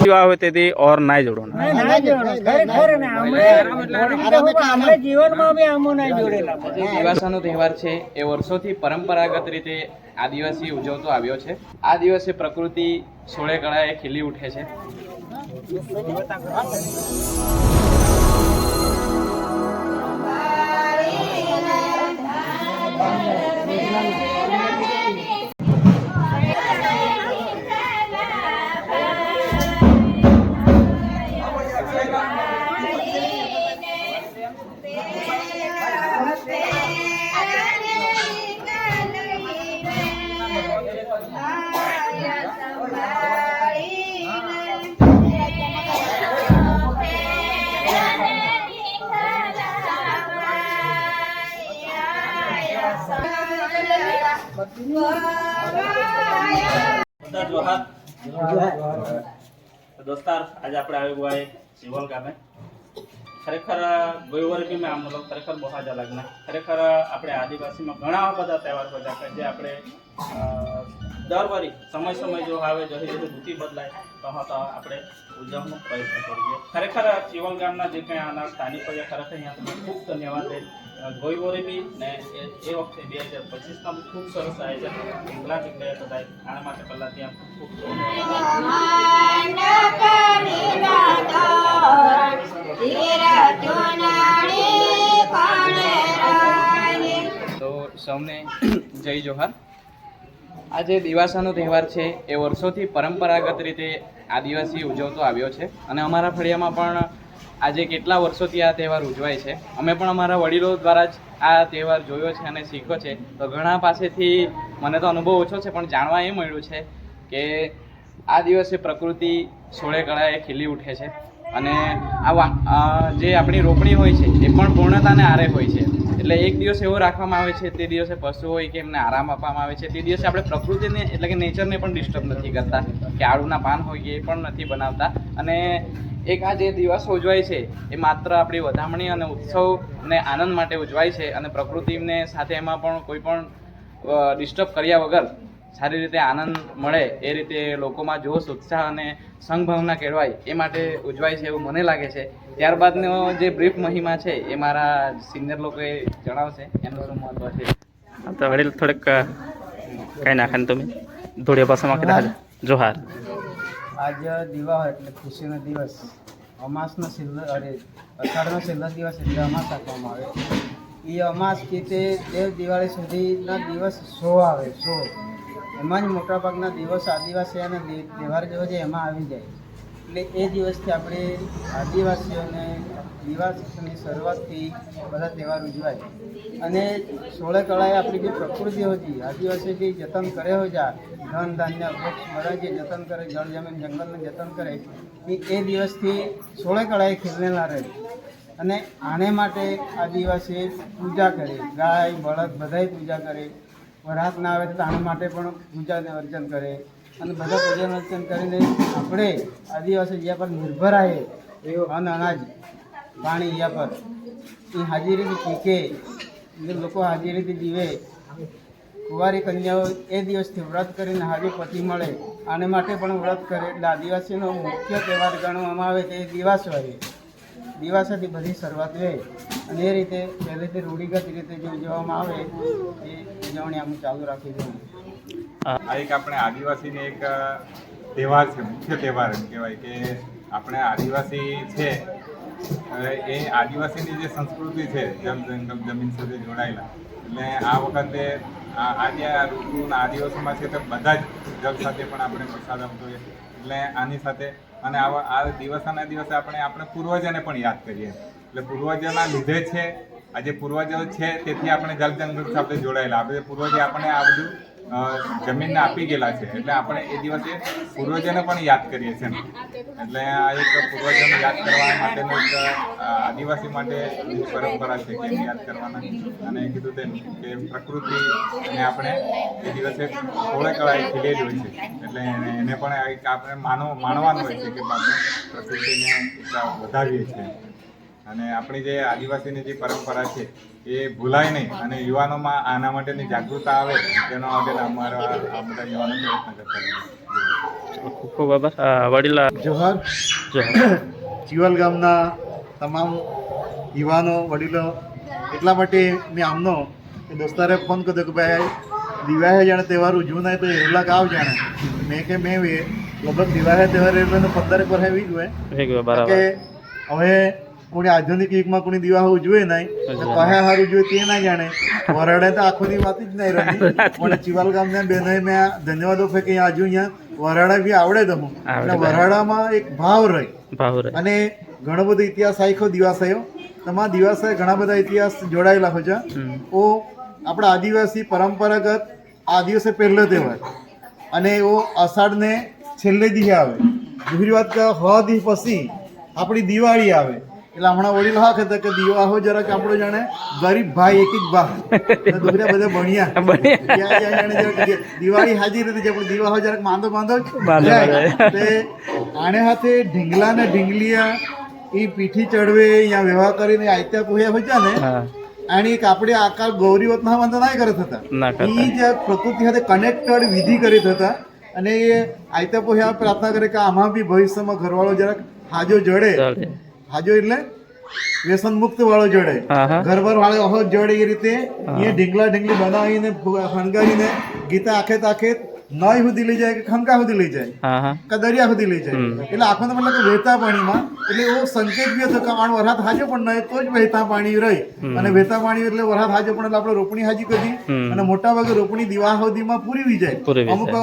जो હોય તેથી ઓર ના જોડવાના ના? જોડે દિવાસાનો તહેવાર છે એ વર્ષોથી પરંપરાગત રીતે આદિવાસી ઉજવતો આવ્યો છે. આ દિવસે પ્રકૃતિ સોળે કળાએ ખીલી ઉઠે છે. Amen. Amen. Amen. દોસ્તાર, આજે આપણે આવી ગયા સિવલ ગામે. ખરેખર ગઈ મેં આમ લોકો ખરેખર બહુ જ અલગ ના ખરેખર આપણે આદિવાસીમાં ઘણા બધા તહેવાર બધા કે જે આપણે દર વરી સમય સમય જો આવે જશે જશે બુદ્ધિ બદલાય, તો તો આપણે ઉજવવાનો પ્રયત્ન કરીએ. ખરેખર શિવલ ગામના જે કંઈ આના સ્થાનિકો છે ખરેખર અહીંયા ખૂબ ધન્યવાદ ગઈ વરે બી ને એ વખતે બે હજાર પચીસમાં ખૂબ સરસ આયોજન ઢીંગલા ઢીંગલા હતા આના માટે પહેલાં ત્યાં ખૂબ તો સૌને જય જોહાર. આજે દિવાસાનો તહેવાર છે. એ વર્ષોથી પરંપરાગત રીતે આદિવાસી ઉજવતો આવ્યો છે. અને અમારા ફળિયામાં પણ આજે કેટલા વર્ષોથી આ તહેવાર ઉજવાય છે? અમે પણ અમારા વડીલો દ્વારા જ આ તહેવાર જોયો છે અને શીખ્યો છે. તો ઘણા પાસેથી મને તો અનુભવ ઓછો છે, પણ જાણવા એ મળ્યું છે કે આ દિવસે પ્રકૃતિ સોળે કળાએ ખીલી ઉઠે છે. અને આ જે આપણી રોપણી હોય છે, એ પણ પૂર્ણતાને આરે હોય છે. એટલે એક દિવસ એવો રાખવામાં આવે છે, તે દિવસે પશુ હોય કે એમને આરામ આપવામાં આવે છે. તે દિવસે આપણે પ્રકૃતિને, એટલે કે નેચરને પણ ડિસ્ટર્બ નથી કરતા. કે આળુના પાન હોય એ પણ નથી બનાવતા. અને એક આ જે દિવસ ઉજવાય છે. એ માત્ર આપણી વધામણી અને ઉત્સવ અને આનંદ માટે ઉજવાય છે અને પ્રકૃતિને સાથે એમાં પણ કોઈ પણ ડિસ્ટર્બ કર્યા વગર સારી રીતે આનંદ મળે એ રીતે લોકોમાં જોશ, ઉત્સાહ અને સંઘભાવના કેળવાય એ માટે ઉજવાય છે એવું મને લાગે છે. ત્યારબાદનો જે બ્રીફ મહિમા છે એ મારા સિનિયર લોકોએ જણાવશે. એનું શું મહત્વ છે? તો વડીલ થોડેક કઈ નાખે તમે. ધોળિયા ભાષામાં જોહાર. આજ દિવા એટલે ખુશીનો દિવસ. અમાસનો છેલ્લો, અરે, અષાઢનો છેલ્લો દિવસ એટલે અમાસ આપવામાં આવે એ અમાસ કે તે દેવ દિવાળી સુધીના દિવસ સો આવે, સો. એમાં જ મોટાભાગના દિવસ આદિવાસી અને તહેવાર જેવો છે એમાં આવી જાય. એટલે એ દિવસથી આપણે આદિવાસીઓને દિવાસની શરૂઆતથી બધા તહેવાર ઉજવાય. અને સોળે કળાએ આપણી જે પ્રકૃતિ હતી આદિવાસી જે જતન કરે હોય જા ધન, ધાન્ય, વૃક્ષ, બધા જે જતન કરે, જળ, જમીન, જંગલને જતન કરે, એ દિવસથી સોળે કળાએ ખીલનેલા રહે. અને આને માટે આદિવાસી પૂજા કરે. ગાય, બળદ બધાય પૂજા કરે. વરાત ના આવે તો આના માટે પણ પૂજા અને અર્ચન કરે. અને બધા પૂજન અર્ચન કરીને આપણે આદિવાસી જ્યાં પર નિર્ભર આવે અન્ન અનાજ પાણી યા પર. એ હાજરીથી પીકે લોકો હાજરીથી જીવે. કુંવારી કન્યાઓ એ દિવસથી વ્રત કરીને હાજર પતિ મળે. આને માટે પણ વ્રત કરે, એટલે આદિવાસીનો મુખ્ય તહેવાર ગણવામાં આવે તે દિવાસ હોય. દિવાસાથી બધી શરૂઆત રહે અને એ રીતે પહેલેથી રૂઢિગત રીતે જે ઉજવવામાં આવે, એ ઉજવણી આમ ચાલુ રાખી દઈએ આ એક આપણે આદિવાસીને એક તહેવાર છે, મુખ્ય તહેવાર એમ કહેવાય કે આપણે આદિવાસી છે એ આદિવાસીની જે સંસ્કૃતિ છે જમ જંગમ જમીન સાથે જોડાયેલા, એટલે આ વખતે આજે આ ઋતુના આ દિવસોમાં છે તો બધા જ જગ સાથે પણ આપણે પ્રસાદ આવતો હોય, એટલે આની સાથે અને આવા, આ દિવસના દિવસે આપણે આપણે પૂર્વજોને પણ યાદ કરીએ, એટલે પૂર્વજોના લીધે છે, આજે પૂર્વજો છે, તેથી આપણે જલ જંગલ સાથે જોડાયેલા આપણે પૂર્વજે આપણે આ બધું જમીનને આપી ગયેલા છે. એટલે આપણે એ દિવસે પૂર્વજોને પણ યાદ કરીએ છીએ એટલે આ એક પૂર્વજોને યાદ કરવા માટેનું એક આદિવાસી માટે પરંપરા છે કે યાદ કરવાના. અને કીધું તેમ કે પ્રકૃતિને આપણે એ દિવસે થોડે કળાએ ખીલેલી હોય છે. એટલે એને પણ આપણે માનવ માનવાનું હોય છે કે આપણે પ્રકૃતિને વધારીએ છીએ. અને આપણી જે આદિવાસીની જે પરંપરા છે એ ભૂલાય નહીં અને યુવાનોમાં આના માટેની જાગૃતતા આવે તેના માટે અમારા આ બધા યુવાનો પ્રયત્ન કરતા ખૂબ ખૂબ આભાર. વડીલા જોહર. જીવલ ચિવલ ગામના તમામ યુવાનો વડીલો એટલા માટે મેં આમનો એ દોસ્તારે ફોન કર્યો કે ભાઈ દિવાહે જાણે તહેવાર ઉજવું નહીં તો એવલાક આવ જાણે. મેં કે મેં લગભગ દિવાહે તહેવાર એટલે પંદર પર આવી જ હોય કે હવે કોણી આધુનિક યુગમાં કોણી દિવાહ ઉજવે નહીં તો કહે હારું ઉજવે તે ના જાણે. વરાડે તો આખો દી વાત જ નહીં રહી. પણ ચિવાલ ગામના બેન મેં ધન્યવાદ આપે કે આજુ અહીંયા વરાડા બી આવડે તો હું. અને વરાડામાં એક ભાવ રહી. અને ઘણો બધો ઇતિહાસ આખો દિવાસાયો. તમારા દિવાસાય ઘણા બધા ઇતિહાસ જોડાયેલા હોય છે. ઓ આપણા આદિવાસી પરંપરાગત આ દિવસે પહેલો તહેવાર. અને એવો અષાઢને છેલ્લે દિવસે આવે. બીજી વાત હ દી પછી આપણી દિવાળી આવે. એટલે હમણાં વડીલ હા કહેતા કે દિવાહો જરાક આપણો જાણે ગરીબ ભાઈ એક જ ભાઈ અને દુસરા બધા ભણ્યા ભણ્યા. ત્યાં જ્યાં જાણે જરાક દિવાળી હાજી રીતે છે પણ દિવાહો જરાક માંદો માંદો જ માંદો જાય. જાય. તે આને હાથે ઢીંગલા ને ઢીંગલિયા એ પીઠી ચડવે અહીંયા વ્યવહાર કરીને આયત્યા પોહ્યા હોય છે ને હા आणि एक आपले आकार गौरी वतना म्हणता नाही करत होता ના કરતા ही ज्या प्रकृती સાથે કનેક્ટેડ વિધિ કરીત હતા અને એ આયતા પોહ્યા પ્રાર્થના કરે કે આમાં બી ભવિષ્યમાં ઘરવાળો જરાક હાજો જડે ચાલે હાજો એટલે વ્યસન મુક્ત વાળો જોડે. ઘર હા વાળો અહો જોડે એ રીતે એ ઢીંગલા ઢીંગલી બનાવીને ફણગાવીને ગીતા આખે તાખે નય સુધી લઈ જાય કે ખંકા સુધી લઈ જાય. કે દરિયા સુધી લઈ જાય. એટલે આખો મતલબ કે વહેતા પાણીમાં એટલે એવો સંકેત બી હતો કે આણ વરસાદ હાજો પણ નહીં તો જ વહેતા પાણી રહી. અને વહેતા પાણી એટલે વરસાદ હાજો પણ એટલે આપણે રોપણી હાજી કરી અને મોટા ભાગે રોપણી દિવા સુધીમાં પૂરી બી જાય. અમુક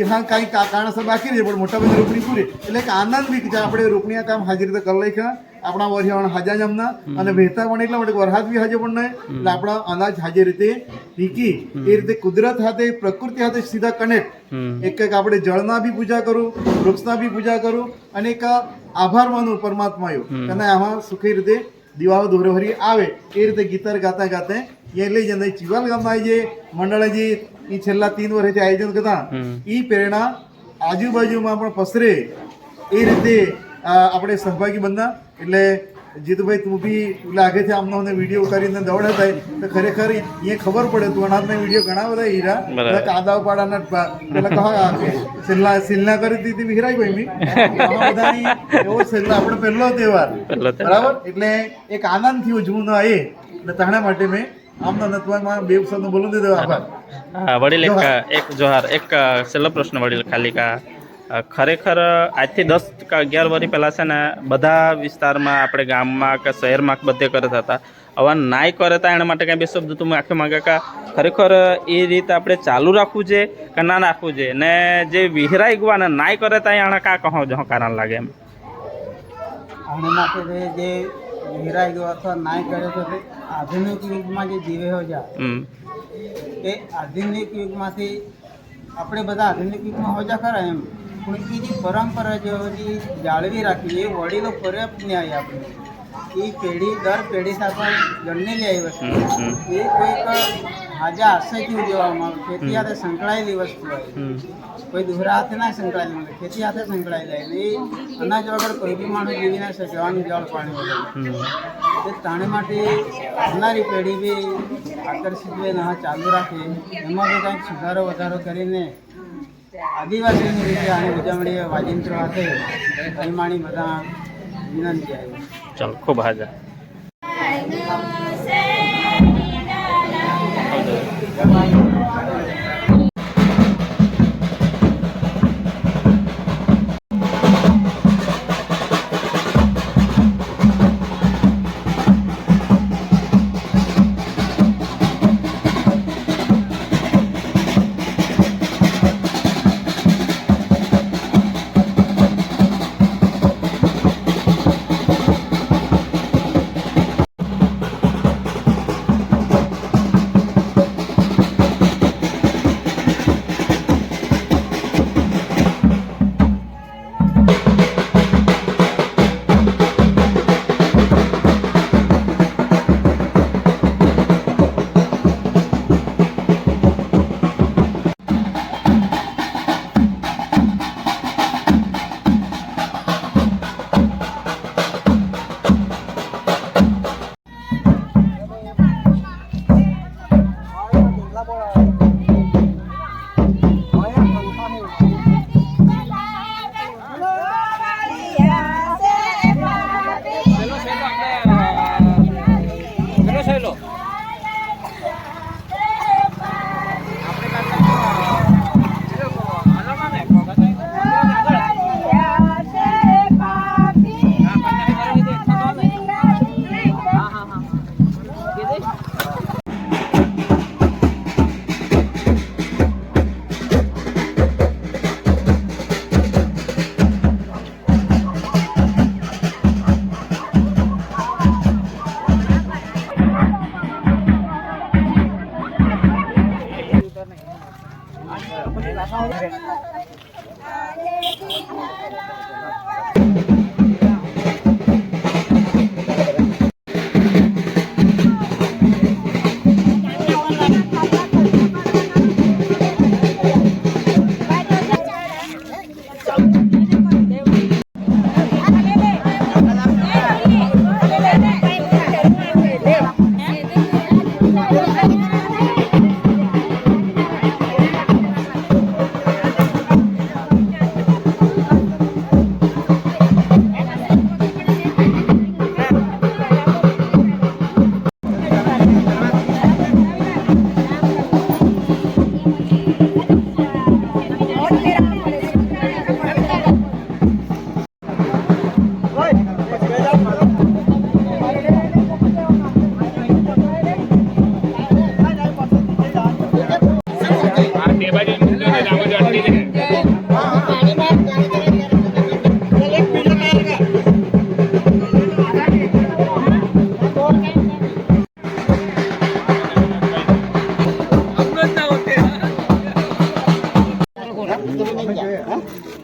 જે હા કાંઈ કારણસર બાકી રહે પણ મોટા ભાગે રોપણી પૂરી. એટલે એક આનંદ બી આપણે રોપણી કામ હાજરી રીતે કરી લખ્યા આપણા વરિયાણ હાજા જમના અને વહેતા પણ એટલા માટે વરસાદ બી હાજર પણ નહીં. એટલે આપણા અનાજ હાજર રીતે પીકી એ રીતે કુદરત સાથે પ્રકૃતિ સાથે સીધા કનેક્ટ એક એક આપણે જળના બી પૂજા કરું વૃક્ષના બી પૂજા કરું અને એક આભાર માનું પરમાત્માયો અને આમાં સુખી રીતે દિવાળો દોરહરી આવે એ રીતે ગીતર ગાતા ગાતે એ લઈ જતા ચિવાલ ગામમાં જે મંડળે જે એ છેલ્લા તીન વર્ષથી આયોજન કરતા એ પ્રેરણા આજુબાજુમાં પણ પસરે. એ રીતે આપણે સહભાગી બનના એટલે જીતુભાઈ તું બી લાગે છે આમનો મને વીડિયો કરીને દોડે થાય તો ખરેખર એ ખબર પડે તું અનાથના વીડિયો ઘણા બધા હીરા કાદા પાડાના પેલા કહા સિલ્લા સિલ્લા કરી દીધી વિહરાઈ ભાઈ મી. એવો છેલ્લા આપણો પહેલો તહેવાર. બરાબર? એટલે એક આનંદથી ઉજવું ન એ. એટલે તાણા માટે મેં આમના નતવામાં બે શબ્દ બોલું દીધો આભાર. હા વડીલ એક એક જોહાર એક છેલ્લો પ્રશ્ન વડીલ ખાલી કા ખરેખર આજથી દસ કે અગિયાર વર્ષ પહેલાં છે ને બધા વિસ્તારમાં આપણે ગામમાં કે શહેરમાં બધે કરતા હતા. હવે નાય કરે તા એના માટે કાંઈ બે શબ્દ તમે આખે માગે કે ખરેખર એ રીતે આપણે ચાલુ રાખવું છે કે ના રાખવું છે? ને જે વિહરાઈ ગવા ને નાય કરે ત્યાં એને કાં કહો જો કારણ લાગે એમ. આને માટે જે વિહરાઈ ગયો અથવા નાય કરે તો આધુનિક યુગમાં જે જીવે હો જા એ આધુનિક યુગમાંથી આપણે બધા આધુનિક યુગમાં હોજા ખરા એમ. પણ એની પરંપરા જે હજી જાળવી રાખી એ વડીલો પર્યાપ્ત ન્યાય આપણે એ પેઢી દર પેઢી સાથે જન્મેલી આવી વસ્તુ. એ કોઈક આજે આશયથી ઉજવવામાં આવે. ખેતી સાથે સંકળાયેલી વસ્તુ હોય. કોઈ દુહરા હાથે ના સંકળાયેલી મળે ખેતી હાથે સંકળાયેલી એ અનાજ વગર કોઈ બી માણસ જીવી ના શકે અન્ન જળ પાણી વગર. એ તાણે માટે આવનારી પેઢી બી આકર્ષિત ના ચાલુ રાખે. એમાં બી કંઈક સુધારો વધારો કરીને આદિવાસીની રીતે આની ઉજવણી વાજિંત્રો હાથે કહીમાણી બધા વિનંતી આવી. ચાલો ખૂબ હાજર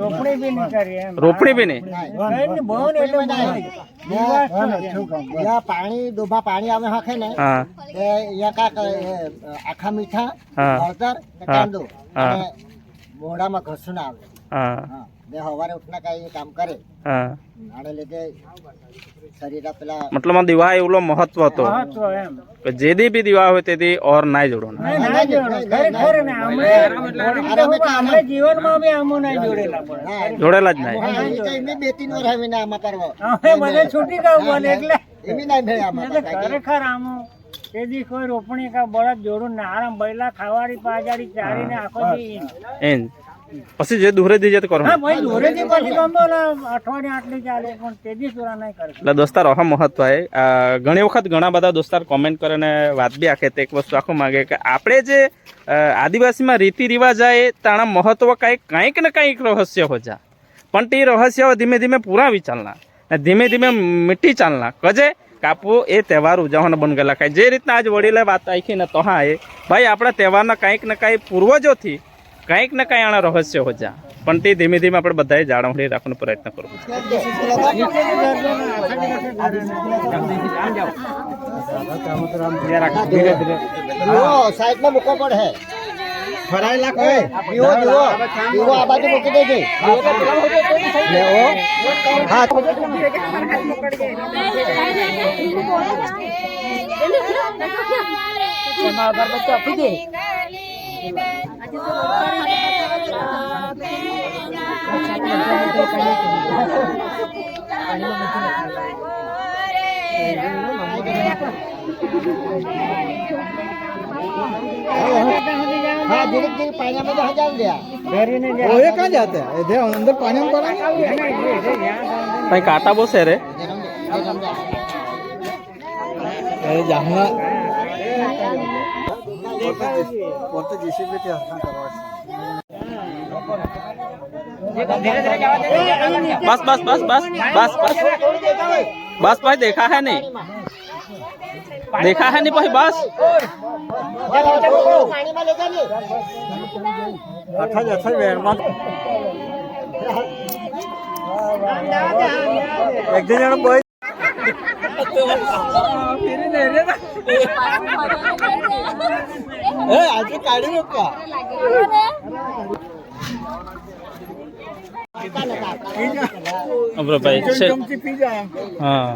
રોપણી બી નહીં. કરી રોપણી બી નહીં બહુ ને એટલે પાણી ડોભા પાણી આવે હકે ને આખા મીઠા હળદર ને. કાંદો. મોઢામાં ઘસું આવે. હા. હા સવારે ઉઠના કાંઈ કામ કરે. હા. આને લીધે શરીર પેલા મતલબ દિવા એવલો મહત્વ હતો. મહત્વ એમ. કે જે દી બી દિવા હોય તે ઓર ના જોડો. ખરેખર ને જીવનમાં આમું જોડેલા જોડેલા જ નહીં. બે ત્રણ વાર આવીને આમાં કરવા. અમે બધે છૂટી ગયું બોલે એટલે. એમને ના ભેળ આમાં ખરેખર આમું તે દી કોઈ રોપણી કા બળદ જોડું ના આરામ બૈલા ખાવાડી પાજાડી ચારીને આખો દી એમ. પછી જે દુહરે દી જાય તે હા કરવાનું ભાઈ દોરેથી પછી ગમતો ને અઠવાડિયે આટલી ચાલે પણ તે દી સુરા નહીં કરે. એટલે દોસ્તાર અહા મહત્વ એ ઘણી વખત ઘણા બધા દોસ્તાર કોમેન્ટ કરે ને વાત બી આખે તે એક વસ્તુ આખું માગે કે આપણે જે આદિવાસીમાં રીતિ રિવાજ એ તાણા મહત્વ કાંઈક કાંઈક ને કાંઈક રહસ્ય હો જા. પણ તે રહસ્ય ધીમે ધીમે પૂરા ને ધીમે ધીમે મીઠી ચાલના. કજે? કાપો એ તહેવાર ઉજવવાનો બન ગયેલા. કાંઈ જે રીતના આજ વડીલે વાત આખી ને તો હા એ. ભાઈ આપણા તહેવારના કાંઈક ને કાંઈ પૂર્વજોથી કંઈક ને કંઈ આના રહસ્ય હો જા પણ તે ધીમે ધીમે આપણે બધાએ જાળવણી રાખવાનો પ્રયત્ન કરવો છે દીવો સાઈડમાં મૂકવો પડે ફરાયેલા કહે દીવો દીવો દીવો આ બાજુ મૂકી દેજે લેવો હા હા हाँ धीरे धीरे पानी में जहाँ जान दिया वो ये कहाँ जाते हैं इधर अंदर पानी में पड़ा भाई काटा बहुत है रे अरे जाऊँगा પોતે જીસીબી થી હરખા કરવા છે બસ બસ બસ બસ બસ બસ. બસ ભાઈ દેખા હે નહીં. દેખા હે નહીં પછી બસ. એક જણ એ આજે કાઢી મૂકવા. અમરોભાઈ છે. હા.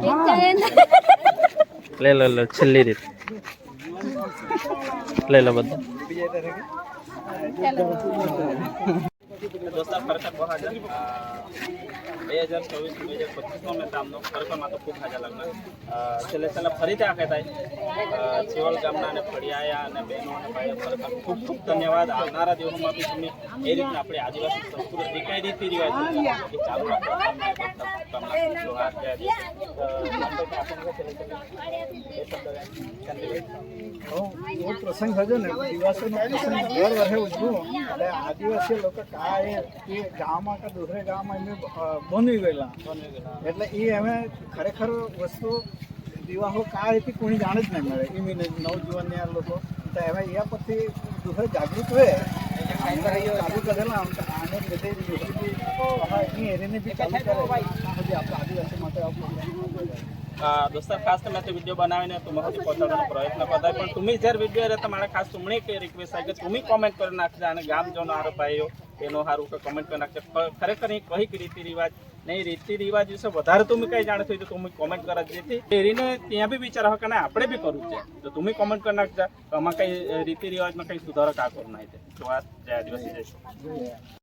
લે લો લો છેલ્લી રીત. લે લો બધા. દોસ્તો બે હજાર ચોવીસ બે મેં કામનો ખરેખરમાં તો ખૂબ હાજર લાગના છેલ્લે છેલ્લે ફરીથી આખે થાય ચિવલ ગામના અને ફળિયાયા અને ખૂબ ખૂબ ધન્યવાદ. આવનારા દિવસોમાં તમે એ રીતના આપણે આદિવાસી સંસ્કૃતિ કઈ રીતિ રિવાજ તમને આદિવાસી લોકો કા એ એ ગામમાં કે દૂસરે ગામમાં એમને ધોની ગયેલા. એટલે એ અમે ખરેખર વસ્તુ વિવાહો કા હતી કોણી જાણે જ નહીં મળે. એ મીને નવજીવનને આ લોકો. તો એમાં એ પછી દુઃખ જાગૃત હોય ચાલુ કરેલા આમ આને એરીને બી ખાસ તમે વીડિયો બનાવીને તું સુધી પ્રયત્ન કરતા પણ તમે જ્યારે વીડિયો હતા મારા ખાસ તમને એક રિક્વેસ્ટ આવી કે તમે કોમેન્ટ કરી નાખજો અને ગામ જોનો આરોપ આવ્યો તેનો સારું કે કમેન્ટ કરી નાખજો. ખરેખર એ કંઈક રીતિ રિવાજ ને રીતિ રિવાજ વિશે વધારે તમે કઈ જાણતો હોય તો તમે કોમેન્ટ કરો જેથી એરીને ત્યાં બી વિચારો કે ના, આપણે બી કરવું છે. તો તમે કોમેન્ટ કરી નાખજો. આમાં કઈ રીતિ રિવાજમાં કઈ સુધારો કા કરું નહીં તો. વાત જય આદિવાસી, જય